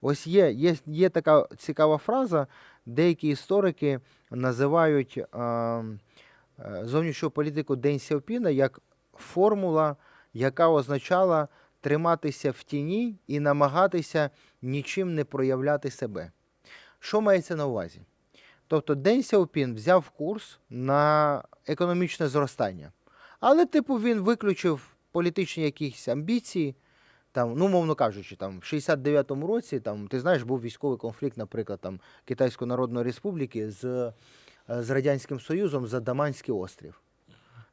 Ось є, є, є така цікава фраза, деякі історики називають е, е, зовнішню політику День Сяопіна як формула, яка означала триматися в тіні і намагатися нічим не проявляти себе. Що мається на увазі? Тобто День Сяопін взяв курс на економічне зростання. Але, типу, він виключив політичні якісь амбіції. Там, ну, мовно кажучи, там, в 69-му році, там, ти знаєш, був військовий конфлікт, наприклад, там, Китайської Народної Республіки з, е, з Радянським Союзом за Даманський острів.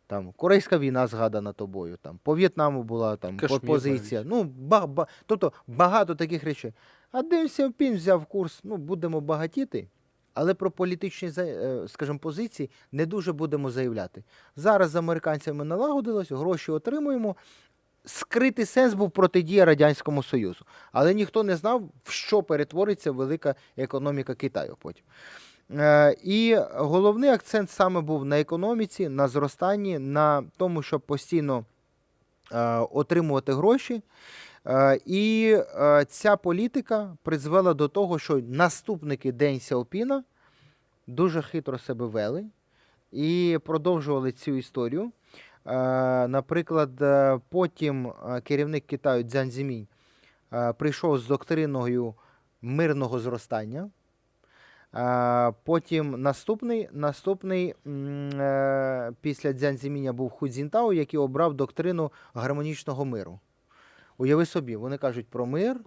Там, Корейська війна згадана тобою, там, по В'єтнаму була там, Кашмір позиція. Ну, ба, ба, тобто багато таких речей. А Ден Сяопін взяв курс, ну, будемо багатіти, але про політичні, е, скажімо, позиції не дуже будемо заявляти. Зараз з американцями налагодилось, гроші отримуємо. Скритий сенс був протидія Радянському Союзу. Але ніхто не знав, в що перетвориться велика економіка Китаю потім. Е, і головний акцент саме був на економіці, на зростанні, на тому, щоб постійно е, отримувати гроші. Е, і ця політика призвела до того, що наступники День Сяопіна дуже хитро себе вели і продовжували цю історію. Е, Наприклад, е, потім е, керівник Китаю Цзян Зімінь е, прийшов з доктриною мирного зростання. Потім наступний, наступний після Цзян Зіміня був Ху Цзінтао, який обрав доктрину гармонічного миру. Уяви собі, вони кажуть про мир,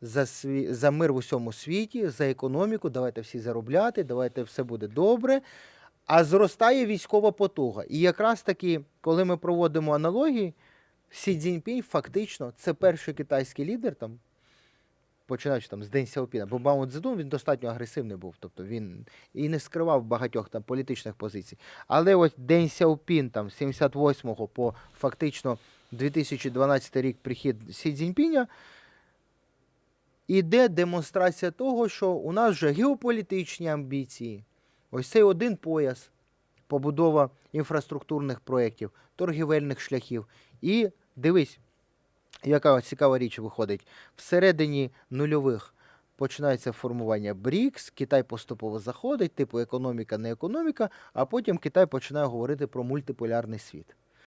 за, сві... за мир в усьому світі, за економіку, давайте всі заробляти, давайте все буде добре. А зростає військова потуга. І якраз таки, коли ми проводимо аналогії, Сі Цзіньпінь фактично це перший китайський лідер, там, починаючи там, з День Сяопіна, бо Мао Цзедун він достатньо агресивний був, тобто він і не скривав багатьох там політичних позицій. Але ось День Сяопін, там, з 78-го по фактично 2012 рік прихід Сі Цзіньпіня, іде демонстрація того, що у нас вже геополітичні амбіції. Ось цей один пояс, побудова інфраструктурних проєктів, торгівельних шляхів. І дивись, яка цікава річ виходить. Всередині нульових починається формування БРІКС, Китай поступово заходить, типу економіка, не економіка, а потім Китай починає говорити про мультиполярний світ.